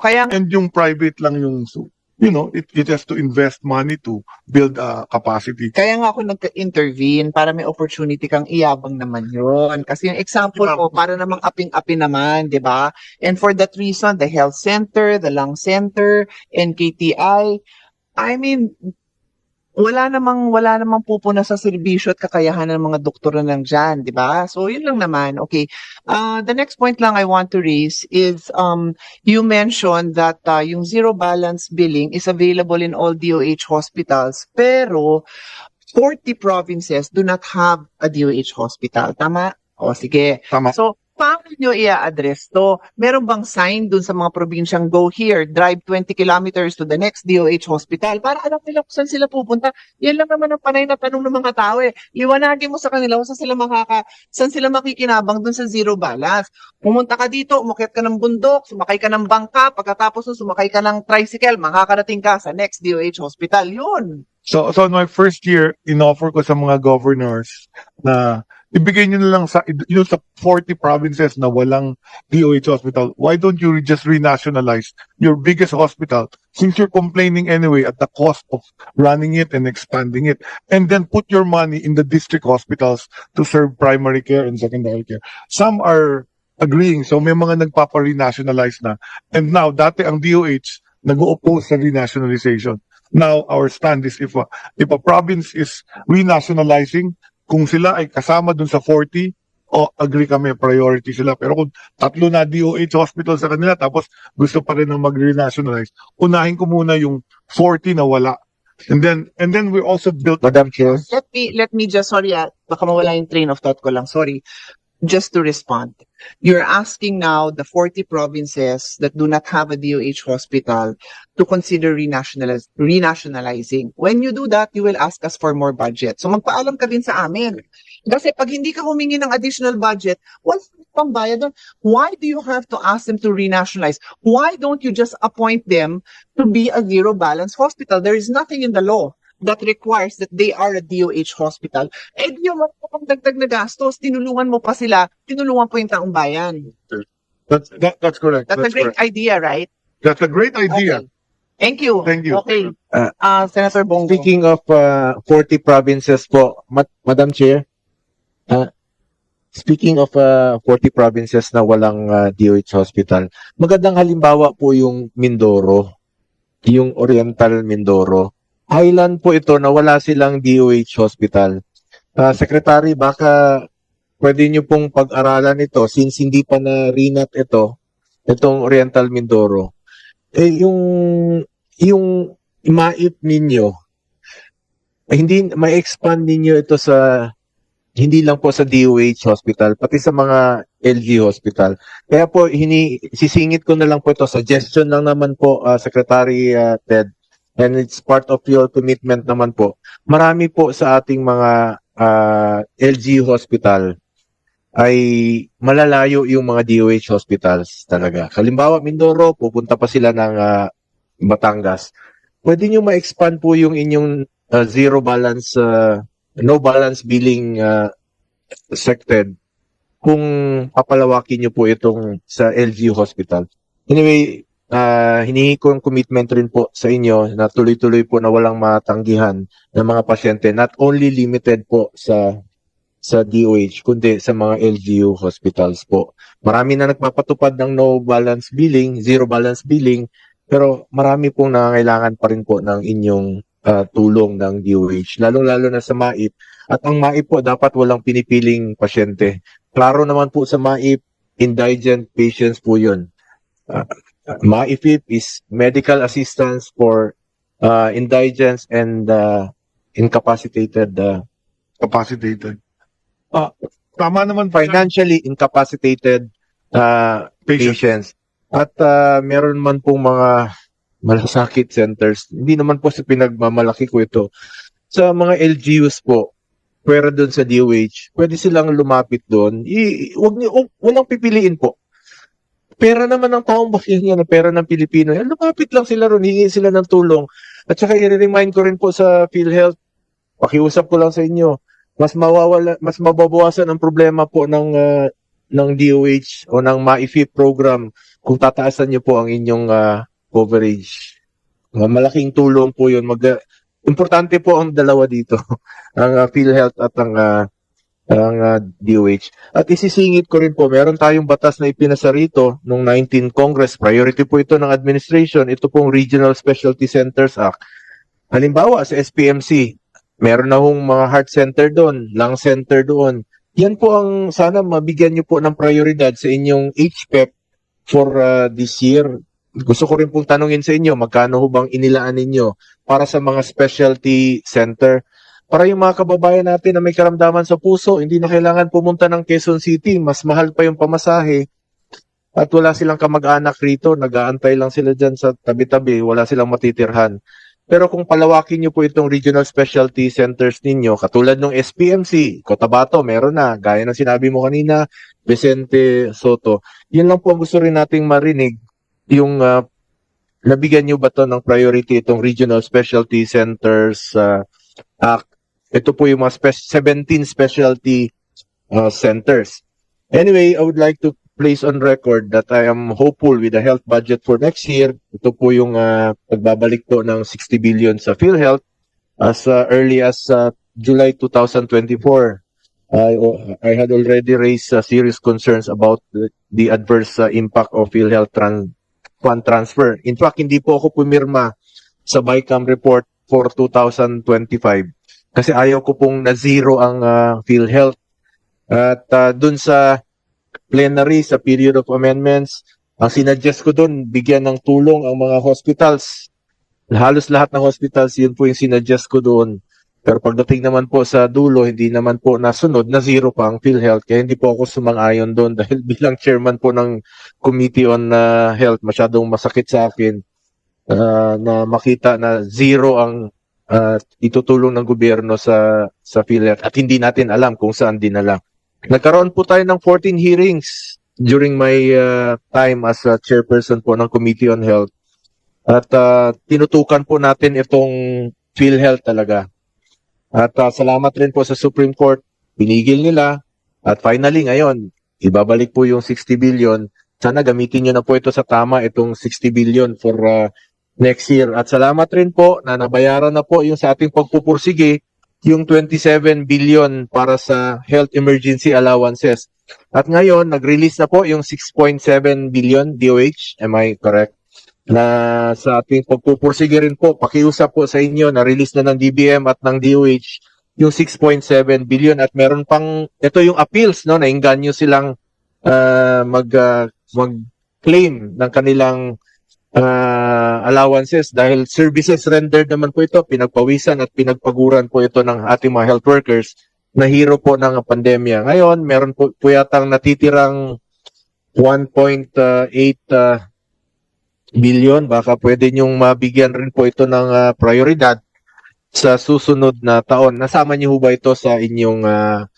Kaya and yung private lang yung so, you know it it has to invest money to build a capacity Kaya nga ako nag-intervene para may opportunity kang iyabang naman yun. Kasi yung example ko, para namang aping-api naman, di ba? And for that reason, the health center, the lung center, NKTI, I mean, wala namang wala namang pupuna sa serbisyo at kakayahan ng mga doktor na lang dyan, di ba? So, yun lang naman. Okay. Uh, the next point lang I want to raise is um, you mentioned that uh, yung zero balance billing is available in all DOH hospitals, pero 40 provinces do not have a DOH hospital. Tama? O, sige. tama So, paano nyo i-address to? Meron bang sign dun sa mga probinsyang go here, drive 20 kilometers to the next DOH hospital para alam nila kung saan sila pupunta? Yan lang naman ang panay na tanong ng mga tao eh. Liwanagin mo sa kanila kung saan sila makaka, saan sila makikinabang dun sa zero balance. Pumunta ka dito, umakyat ka ng bundok, sumakay ka ng bangka, pagkatapos nun sumakay ka ng tricycle, makakarating ka sa next DOH hospital. Yun. So, so my first year, inoffer ko sa mga governors na ibigay nyo na lang sa, yun sa 40 provinces na walang DOH hospital, why don't you just renationalize your biggest hospital since you're complaining anyway at the cost of running it and expanding it and then put your money in the district hospitals to serve primary care and secondary care. Some are agreeing, so may mga nagpapa-renationalize na. And now, dati ang DOH nag-oppose sa renationalization. Now, our stand is if a, if a province is renationalizing, kung sila ay kasama dun sa 40, o agree kami, priority sila. Pero kung tatlo na DOH hospital sa kanila, tapos gusto pa rin ng mag-renationalize, unahin ko muna yung 40 na wala. And then, and then we also built Madam Chair. Let me let me just sorry ah, baka mawala yung train of thought ko lang. Sorry. Just to respond. You're asking now the 40 provinces that do not have a DOH hospital to consider renationaliz- renationalizing. When you do that, you will ask us for more budget. So magpaalam ka din sa amin. Kasi pag hindi ka humingi ng additional budget, wala pang bayad. Why do you have to ask them to renationalize? Why don't you just appoint them to be a zero balance hospital? There is nothing in the law that requires that they are a DOH hospital. Di yung pang dagdag na gastos, tinulungan mo pa sila, tinulungan po yung taong bayan. That's, that, that's correct. That's, a great correct. idea, right? That's a great idea. Okay. Thank you. Thank you. Okay. Uh, Ah, Senator Bongo. Speaking of uh, 40 provinces po, Ma- Madam Chair, uh, speaking of uh, 40 provinces na walang uh, DOH hospital, magandang halimbawa po yung Mindoro, yung Oriental Mindoro. Island po ito na wala silang DOH hospital. Uh, Secretary, baka pwede nyo pong pag-aralan ito since hindi pa na renat ito, itong Oriental Mindoro. Eh, yung, yung maip ninyo, hindi may expand ninyo ito sa hindi lang po sa DOH hospital pati sa mga LG hospital. Kaya po hini sisingit ko na lang po ito suggestion lang naman po uh, Secretary uh, Ted and it's part of your commitment naman po. Marami po sa ating mga uh, LG hospital ay malalayo yung mga DOH hospitals talaga. Halimbawa, Mindoro, pupunta pa sila ng uh, Batangas. Pwede nyo ma-expand po yung inyong uh, zero balance, uh, no balance billing uh, sected kung papalawakin nyo po itong sa LGU Hospital. Anyway, uh, hinihingi ko yung commitment rin po sa inyo na tuloy-tuloy po na walang matanggihan ng mga pasyente, not only limited po sa sa DOH, kundi sa mga LGU hospitals po. Marami na nagpapatupad ng no balance billing, zero balance billing, pero marami pong nangangailangan pa rin po ng inyong uh, tulong ng DOH, lalong-lalo na sa MAIP. At ang MAIP po, dapat walang pinipiling pasyente. Klaro naman po sa MAIP, indigent patients po yun. Uh, MAIP is medical assistance for uh, indigents and uh, incapacitated uh, Capacitated. Ah, tama naman pa financially incapacitated uh, patient. patients. At uh, meron man pong mga malasakit centers. Hindi naman po sa pinagmamalaki ko ito. Sa mga LGUs po, pwera doon sa DOH, pwede silang lumapit doon. I, wag niyo, wag- walang pipiliin po. Pera naman ng taong bayan yan, pera ng Pilipino. Yan, lumapit lang sila ron, hingi sila ng tulong. At saka i-remind ko rin po sa PhilHealth, pakiusap ko lang sa inyo, mas mawawala, mas mababawasan ang problema po ng ah, ng DOH o ng MAIFI program kung tataasan niyo po ang inyong ah, coverage. Ah, malaking tulong po yun. Mag, importante po ang dalawa dito. ang ah, PhilHealth at ang ah, ang ah, DOH. At isisingit ko rin po, meron tayong batas na ipinasa rito noong 19 Congress. Priority po ito ng administration. Ito pong Regional Specialty Centers Act. Halimbawa, sa SPMC, meron na hong mga heart center doon, lung center doon. Yan po ang sana mabigyan niyo po ng prioridad sa inyong HPEP for ah, this year. Gusto ko rin pong tanungin sa inyo, magkano ho bang inilaan ninyo para sa mga specialty center? Para yung mga kababayan natin na may karamdaman sa puso, hindi na kailangan pumunta ng Quezon City, mas mahal pa yung pamasahe. At wala silang kamag-anak rito, nag-aantay lang sila dyan sa tabi-tabi, wala silang matitirhan. Pero kung palawakin nyo po itong regional specialty centers ninyo, katulad ng SPMC, Cotabato, meron na, gaya ng sinabi mo kanina, Vicente Soto, yun lang po ang gusto rin nating marinig, yung ah, nabigyan nyo ba to ng priority itong regional specialty centers ah, act. Ito po yung mga spe- 17 specialty ah, centers. Anyway, I would like to place on record that I am hopeful with the health budget for next year. Ito po yung ah, pagbabalik po ng 60 billion sa PhilHealth as ah, early as ah, July 2024. I, I had already raised uh, serious concerns about the, the adverse uh, impact of PhilHealth tran- fund transfer. In fact, hindi po ako pumirma sa BICAM report for 2025 kasi ayaw ko pong na-zero ang uh, PhilHealth. At uh, dun sa plenary, sa period of amendments, ang sinadjust ko dun, bigyan ng tulong ang mga hospitals. Halos lahat ng hospitals, yun po yung sinadjust ko doon. Pero pagdating naman po sa dulo, hindi naman po nasunod, na zero pa ang PhilHealth. Kaya hindi po ako sumang-ayon doon dahil bilang chairman po ng Committee on uh, Health, masyadong masakit sa akin uh, na makita na zero ang uh, itutulong ng gobyerno sa sa PhilHealth at hindi natin alam kung saan dinala. Nagkaroon po tayo ng 14 hearings during my uh, time as a chairperson po ng Committee on Health. At uh, tinutukan po natin itong PhilHealth talaga. At uh, salamat rin po sa Supreme Court, pinigil nila. At finally ngayon, ibabalik po yung 60 billion. Sana gamitin nyo na po ito sa tama, itong 60 billion for uh, next year. At salamat rin po na nabayaran na po yung sa ating pagpupursige, yung 27 billion para sa health emergency allowances. At ngayon, nag-release na po yung 6.7 billion DOH. Am I correct? na sa ating pagpupursige rin po, pakiusap po sa inyo na release na ng DBM at ng DOH yung 6.7 billion at meron pang ito yung appeals no na inganyo silang ah, mag ah, mag-claim ng kanilang allowances dahil services rendered naman po ito pinagpawisan at pinagpaguran po ito ng ating mga health workers na hero po ng pandemya. Ngayon, meron po, po yatang natitirang 1.8 ah, billion, baka pwede niyong mabigyan rin po ito ng ah, prioridad sa susunod na taon. Nasama niyo ba ito sa inyong ah,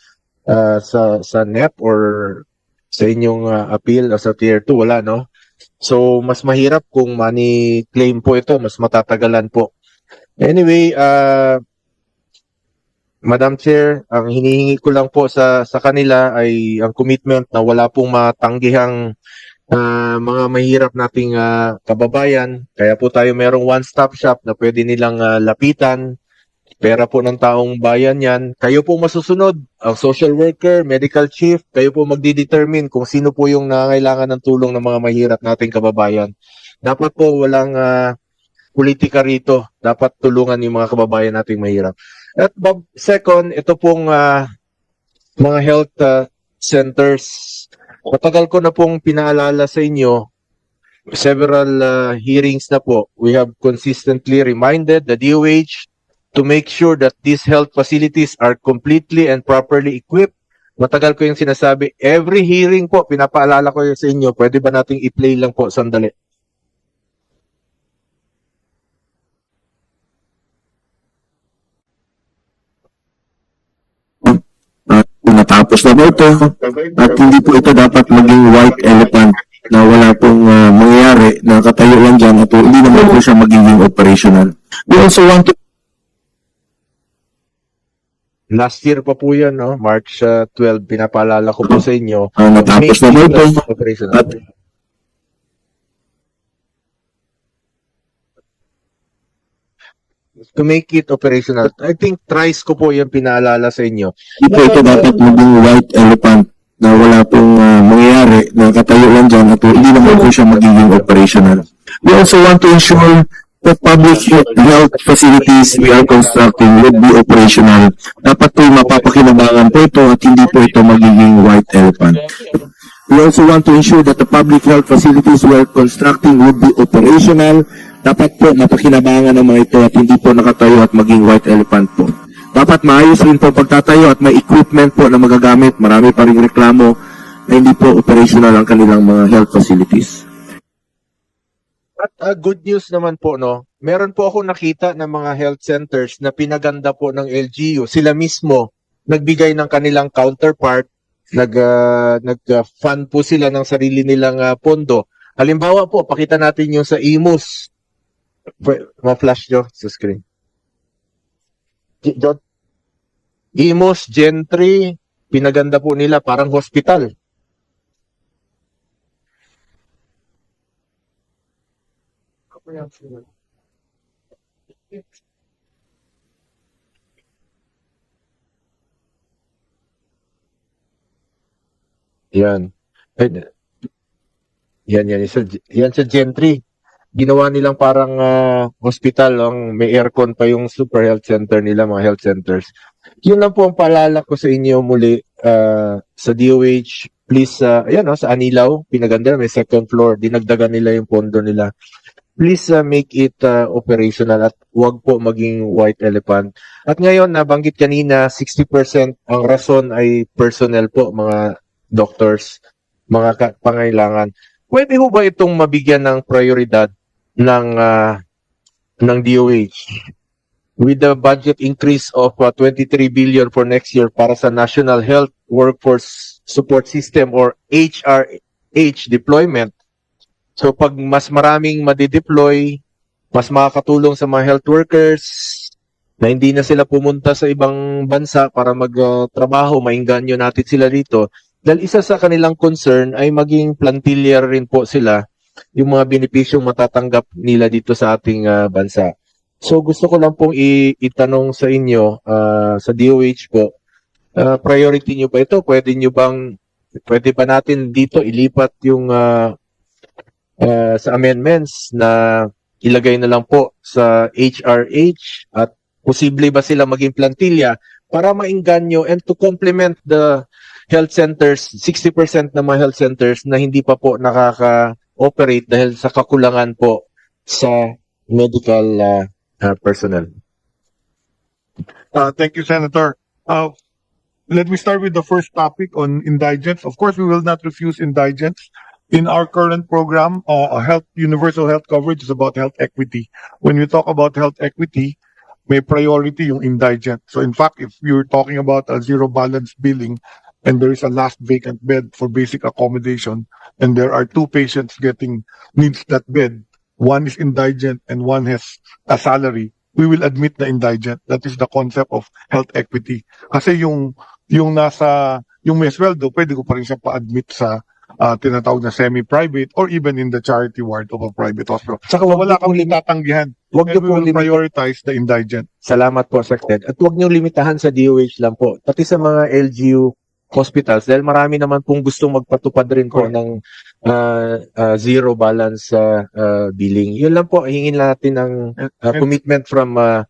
ah, sa sa NEP or sa inyong ah, appeal o sa tier 2 wala no? So mas mahirap kung money claim po ito, mas matatagalan po. Anyway, ah Madam Chair, ang hinihingi ko lang po sa sa kanila ay ang commitment na wala pong matanggihang ah, mga mahirap nating ah, kababayan. Kaya po tayo merong one-stop shop na pwede nilang ah, lapitan. Pera po ng taong bayan yan. Kayo po masusunod, ang social worker, medical chief, kayo po magdidetermine kung sino po yung nangailangan ng tulong ng mga mahirap nating kababayan. Dapat po walang ah, politika rito. Dapat tulungan yung mga kababayan nating mahirap. At Bob, second, ito pong ah, mga health ah, centers Matagal ko na pong pinaalala sa inyo, several uh, hearings na po, we have consistently reminded the DOH to make sure that these health facilities are completely and properly equipped. Matagal ko yung sinasabi, every hearing po, pinapaalala ko yun sa inyo, pwede ba nating i-play lang po sandali? at natapos na ba ito at hindi po ito dapat maging white elephant na wala pong ah, mangyayari na katayo lang dyan at hindi naman po siya magiging operational. We also want to Last year pa po yun, no? March uh, 12, pinapaalala ko po ah. sa inyo. Uh, natapos na po ito. At, to make it operational. I think thrice ko po yung pinaalala sa inyo. Ito, ito dapat maging white elephant na wala pong uh, mangyayari na katayo lang dyan at hindi naman po siya magiging operational. We also want to ensure that public he- health facilities we are constructing would be operational. Dapat po mapapakinabangan po ito at hindi po ito magiging white elephant. We also want to ensure that the public health facilities we are constructing would be operational. Dapat po mapakinabangan ng mga ito at hindi po nakatayo at maging white elephant po. Dapat maayos rin po pagtatayo at may equipment po na magagamit. Marami pa rin reklamo na hindi po operational ang kanilang mga health facilities. At ah, good news naman po, no? Meron po ako nakita ng mga health centers na pinaganda po ng LGU. Sila mismo nagbigay ng kanilang counterpart, nag, ah, nag-fund po sila ng sarili nilang ah, pondo. Halimbawa po, pakita natin yung sa IMUS. Ma-flash nyo sa screen. J- Jot. IMUS Gen 3, pinaganda po nila parang hospital. Yan. Ay, Yan, yan. Yan, yan sa Gen 3. Ginawa nilang parang ah, hospital, ang may aircon pa yung super health center nila, mga health centers. Yun lang po ang paalala ko sa inyo muli ah, sa DOH. Please, uh, ayan oh, sa Anilaw, pinaganda, may second floor, dinagdagan nila yung pondo nila. Please ah, make it ah, operational at wag po maging white elephant. At ngayon, nabanggit kanina, 60% ang rason ay personnel po, mga doctors, mga pangailangan. Pwede ho ba itong mabigyan ng prioridad ng ah, ng DOH with the budget increase of ah, 23 billion for next year para sa National Health Workforce Support System or HRH deployment. So pag mas maraming madideploy, mas makakatulong sa mga health workers na hindi na sila pumunta sa ibang bansa para magtrabaho, mainganyo natin sila dito. Dahil isa sa kanilang concern ay maging plantilier rin po sila yung mga benepisyong matatanggap nila dito sa ating ah, bansa. So gusto ko lang pong itanong sa inyo ah, sa DOH po, ah, priority nyo ba ito? Pwede nyo bang pwede ba natin dito ilipat yung ah, ah, sa amendments na ilagay na lang po sa HRH at posible ba sila maging plantilla para mainganyo and to complement the health centers, 60% ng mga health centers na hindi pa po nakaka-operate dahil sa kakulangan po sa medical ah, ah, personnel. Uh, thank you, Senator. Uh, let me start with the first topic on indigents. Of course, we will not refuse indigents. In our current program, uh, health universal health coverage is about health equity. When we talk about health equity, may priority yung indigent. So in fact, if you're talking about a zero balance billing and there is a last vacant bed for basic accommodation and there are two patients getting needs that bed, one is indigent and one has a salary, we will admit the indigent. That is the concept of health equity. Kasi yung yung nasa yung may sweldo, pwede ko pa rin siya pa-admit sa ah, tinatawag na semi-private or even in the charity ward of a private hospital. Saka So wala niyo kami tatanggihan. wag And niyo lim- prioritize the indigent. Salamat po, Secretary. At huwag niyong limitahan sa DOH lang po. Pati sa mga LGU hospitals dahil marami naman pong gustong magpatupad rin po Correct. ng ah, ah, zero balance ah, ah, billing. Yun lang po, hingin natin ng ah, And- commitment from ah,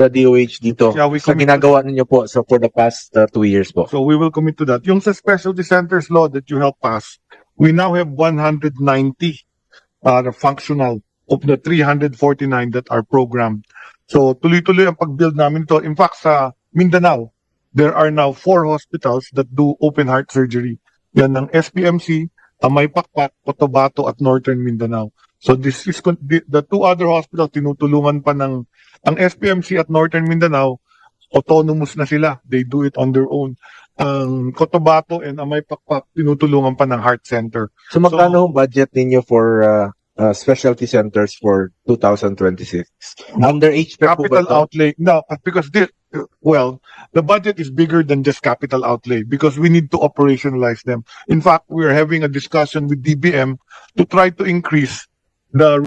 the DOH dito Yeah, sa ginagawa ninyo po so for the past ah, two years po. So we will commit to that. Yung sa specialty centers law that you helped pass, we now have 190 uh, functional of the 349 that are programmed. So tuloy-tuloy ang pag-build namin ito. In fact, sa Mindanao, there are now four hospitals that do open heart surgery. Yan ng SPMC, Amay Pakpak, Cotabato at Northern Mindanao. So this is the, two other hospitals tinutulungan pa ng ang SPMC at Northern Mindanao autonomous na sila. They do it on their own. Ang Cotabato and Amay Pakpak tinutulungan pa ng Heart Center. So magkano ang budget ninyo for ah, ah, specialty centers for 2026? Under HPEC po ba Capital outlay. No, because this, well, the budget is bigger than just capital outlay because we need to operationalize them. In fact, we are having a discussion with DBM to try to increase the